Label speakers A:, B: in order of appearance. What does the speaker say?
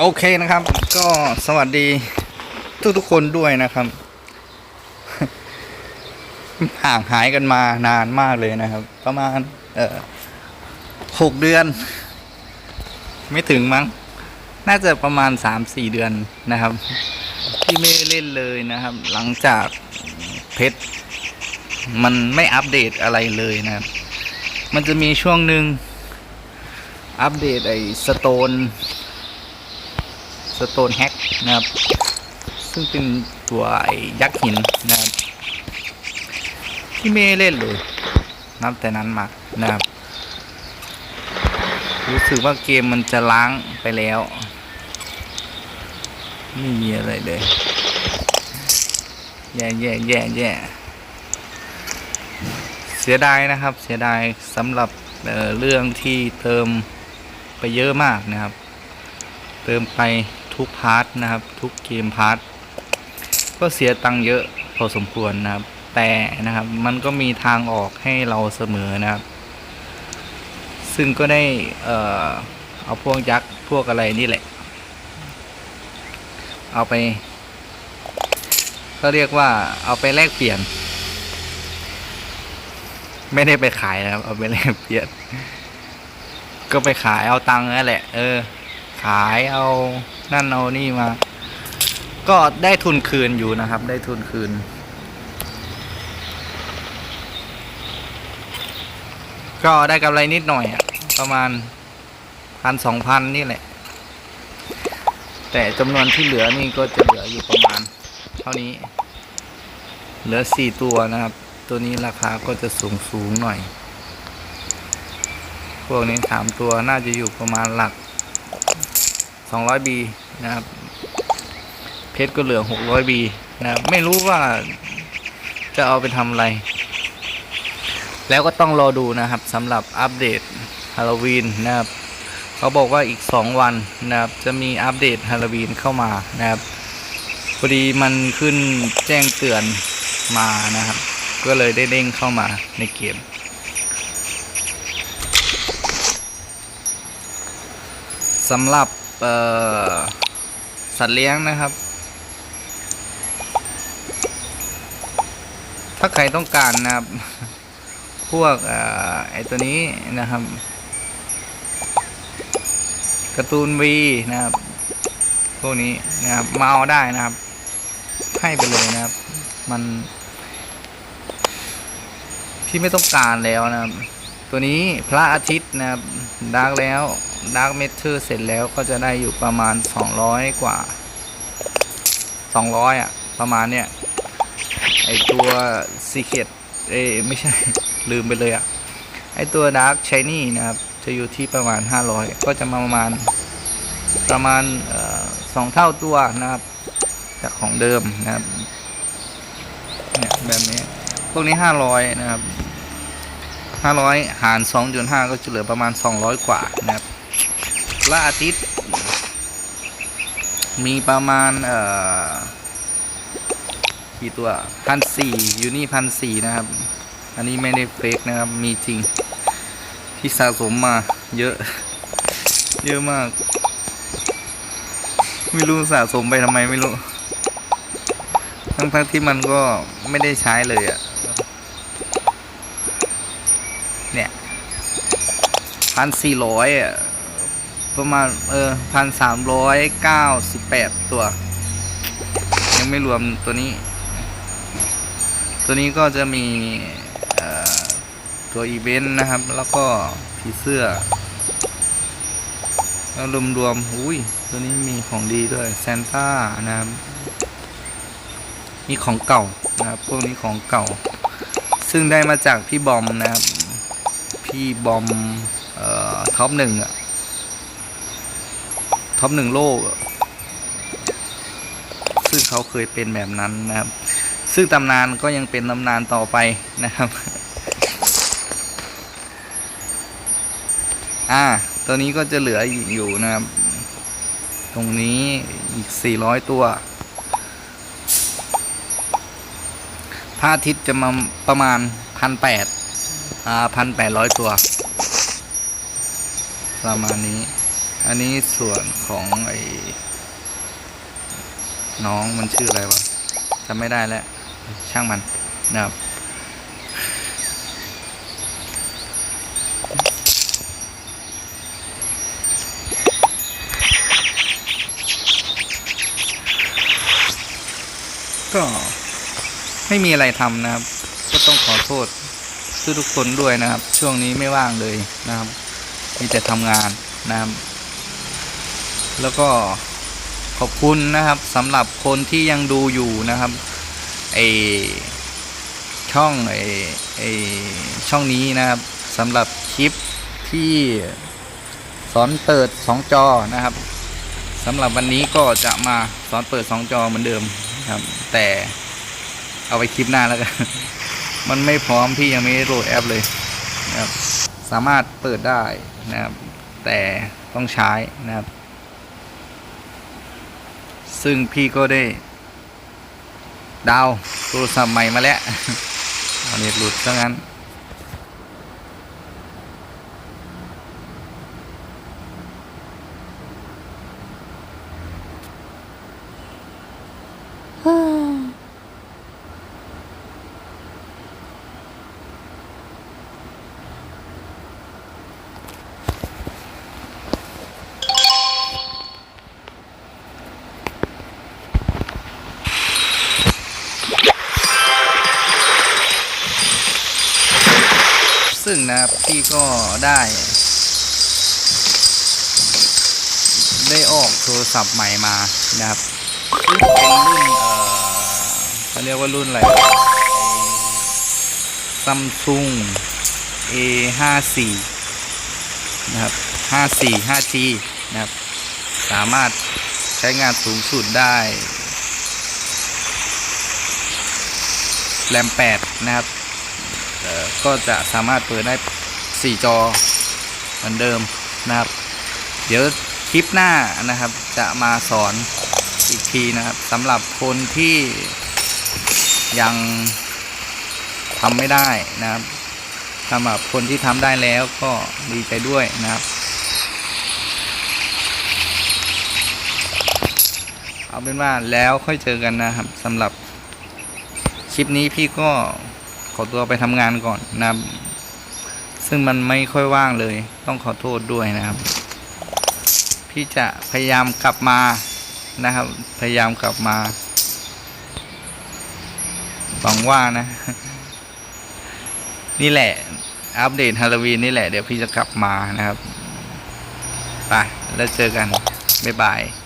A: โอเคนะครับ ก็สวัสดีทุกทุกๆคนด้วยนะครับ ห่างหายกันมานานมากเลยนะครับ ประมาณ เออหกเดือน ไม่ถึงมั้ง น่าจะประมาณสามสี่เดือนนะครับ ที่ไม่เล่นเลยนะครับ หลังจากเพชรมันไม่อัปเดตอะไรเลยนะครับ มันจะมีช่วงหนึ่งอัปเดตไอ้สโตน สโตนแฮกนะครับ ซึ่งเป็นตัวไอ้ยักษ์หินนะครับ ที่ไม่เล่นเลยนับแต่นั้นมานะครับ รู้สึกว่าเกมมันจะล้างไปแล้ว ไม่มีอะไรเลย แย่แย่แย่แย่เสียดายนะครับ เสียดายสำหรับเเรื่องที่เติมไปเยอะมากนะครับ เติมไป ทุกพาร์ทนะครับ ทุกเกมพาร์ทก็เสียตังค์เยอะพอสมควรนะครับ แต่นะครับมันก็มีทางออกให้เราเสมอนะครับ ซึ่งก็ได้เอ่อเอาพวกยักษ์พวกอะไรนี่แหละ เอาไปก็เรียกว่าเอาไปแลกเปลี่ยน ไม่ได้ไปขายนะครับ เอาไปแลกเปลี่ยน ก็ไปขายเอาตังค์นั่นแหละ เออ ขายเอานั่นเอานี่มา ก็ได้ทุนคืนอยู่นะครับ ได้ทุนคืน ก็ได้กำไรนิดหน่อยอะประมาณพันสองพันนี่แหละ แต่จำนวนที่เหลือนี่ก็จะเหลืออยู่ประมาณ เท่านี้ เหลือสี่ตัวนะครับ ตัวนี้ราคาก็จะสูงสูงหน่อย พวกนี้สามตัวน่าจะอยู่ประมาณหลัก สองร้อยบีนะครับเพชรก็เหลือหกร้อยบีนะครับไม่รู้ว่าจะเอาไปทำอะไร แล้วก็ต้องรอดูนะครับสำหรับอัปเดตฮาโลวีนนะครับเขาบอกว่าอีก 2 วันนะครับจะมีอัปเดตฮาโลวีนเข้ามานะครับพอดีมันขึ้นแจ้งเตือนมานะครับ ก็เลยได้เด้งเข้ามาในเกมสำหรับ เอ่อสัตว์เลี้ยงนะครับ ถ้าใครต้องการนะครับ พวกอ่อไอตัวนี้นะครับการ์ตูนวีนะครับ พวกนี้นะครับมาเอาได้นะครับ ให้ไปเลยนะครับ มันที่ไม่ต้องการแล้วนะครับ ตัวนี้พระอาทิตย์นะครับดาร์กแล้ว ดาร์กเมทเทอร์เสร็จแล้วก็จะได้อยู่ประมาณ 200 กว่า 200 อะ ประมาณเนี้ยไอตัวซีเคดเอ้ไม่ใช่ ลืมไปเลยอะ ไอตัวดาร์กชายนี่นะครับ จะอยู่ที่ประมาณ 500 ก็จะมาประมาณประมาณออสองเท่าตัวนะครับ จากของเดิมนะครับเนี่ยแบบนี้ พวกนี้ 500 นะครับ 500 หาร 2.5 ก็จะเหลือประมาณ 200 กว่านะครับ พระอาทิตย์ มีประมาณ เอ่อ กี่ตัวพันสี่อยู่นี่พันสี่นะครับ อันนี้ไม่ได้เฟกนะครับ มีจริง ที่สะสมมาเยอะ เยอะมาก ไม่รู้สะสมไปทำไมไม่รู้ ทั้งทั้งที่มันก็ไม่ได้ใช้เลยอะ่ะ เนี่ยพันสี่ร้อยอะ ประมาณเออพันสามร้อยเก้าสิบแปดตัว ยังไม่รวมตัวนี้ ตัวนี้ก็จะมีตัวอีเวนต์นะครับ แล้วก็ผีเสื้อแล้วรวมๆอุ้ย ตัวนี้มีของดีด้วยซนต้านะครับมีของเก่านะครับ พวกนี้ของเก่า ซึ่งได้มาจากพี่บอมนะครับ พี่บอม เอ่อ ท็อปหนึ่งอะ ท็อปหนึ่งโลก ซึ่งเขาเคยเป็นแบบนั้นนะครับ ซึ่งตำนานก็ยังเป็นตำนานต่อไปนะครับ อ่า ตัวนี้ก็จะเหลืออยู่นะครับ ตรงนี้อีก 400 ตัวพระอาทิตย์จะมาประมาณพันแปดอ่าพันแปดร้อยตัว ประมาณนี้ อันนี้ส่วนของไอ้น้องมันชื่ออะไรวะจำไม่ได้แล้ว ช่างมันนะครับก็ไม่มีอะไรทำนะครับ ก็ต้องขอโทษทุกทุกคนด้วยนะครับ ช่วงนี้ไม่ว่างเลยนะครับ มีแต่ทำงานนะครับ แล้วก็ขอบคุณนะครับสำหรับคนที่ยังดูอยู่นะครับไอช่องไอไอช่องนี้นะครับสำหรับคลิปที่สอนเปิดสองจอนะครับสำหรับวันนี้ก็จะมาสอนเปิดสองจอเหมือนเดิมครับ แต่เอาไปคลิปหน้าแล้วกันมันไม่พร้อมพี่ยังไม่ได้โหลดแอปเลยนะครับสามารถเปิดได้นะครับ แต่ต้องใช้นะครับ ซึ่งพี่ก็ได้ ดาวโทรศัพท์ใหม่มาแล้วเอาเน็ตหลุดซะงั้น ซึ่งนะครับพี่ก็ได้ ได้ออกโทรศัพท์ใหม่มานะครับซึ่งเป็นรุ่น เอ่อเขาเรียกว่ารุ่นอะไรซัมซุง A 5 4 นะครับ 54 5G นะครับ สามารถใช้งานสูงสุดได้แรม8นะครับ ก็จะสามารถเปิดได้ 4 จอเหมือนเดิมนะครับ เดี๋ยวคลิปหน้านะครับจะมาสอนอีกทีนะครับสำหรับคนที่ยังทำไม่ได้นะครับสำหรับคนที่ทำได้แล้วก็ดีใจด้วยนะครับ เอาเป็นว่าแล้วค่อยเจอกันนะครับสำหรับคลิปนี้พี่ก็ ขอตัวไปทำงานก่อนนะครับ ซึ่งมันไม่ค่อยว่างเลย ต้องขอโทษด้วยนะครับ พี่จะพยายามกลับมานะครับ พยายามกลับมาหวังว่านะ นี่แหละ อัปเดตฮาโลวีนนี่แหละเดี๋ยวพี่จะกลับมานะครับไปแล้วเจอกัน บ๊ายบาย